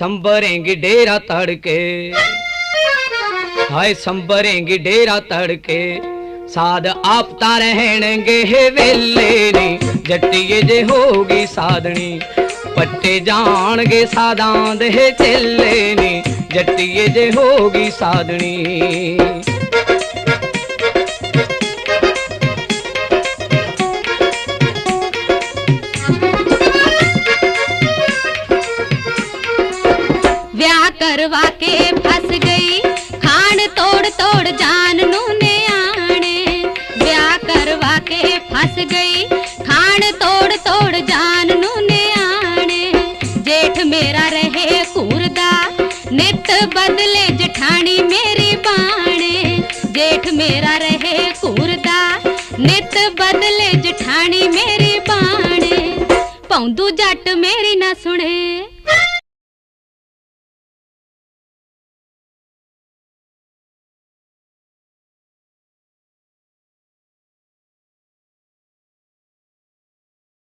ਸੰਭਰੇਂਗੀ ਡੇਰਾ ਤੜਕੇ। ਹਾਏ ਸੰਭਰੇਂਗੀ ਡੇਰਾ ਤੜਕੇ। ਸਾਧ ਆਪ ਤਾਂ ਰਹਿਣਗੇ ਵੇਲੇ ਨੇ। ਜੱਟੀਏ ਜੇ ਹੋਗੀ ਸਾਧਣੀ, ਪੱਟੇ ਜਾਣਗੇ ਸਾਦਾਂ ਦੇ ਚੇਲੇ ਨੇ। ਜੱਟੀਏ ਜੇ ਹੋਗੀ ਸਾਧਣੀ। ब्याह करवा के फस गई। खान तोड़ तोड़ जान नूने आने। ब्याह करवा के फस गई। खान तोड़ तोड़ जान नूने आने। जेठ मेरा रहे कूरदा, नित बदले जठानी मेरी बाणे जेठ मेरा रहे कूरदा, नित बदले जठानी मेरी बाणे पौंदू जट मेरी ना सुने।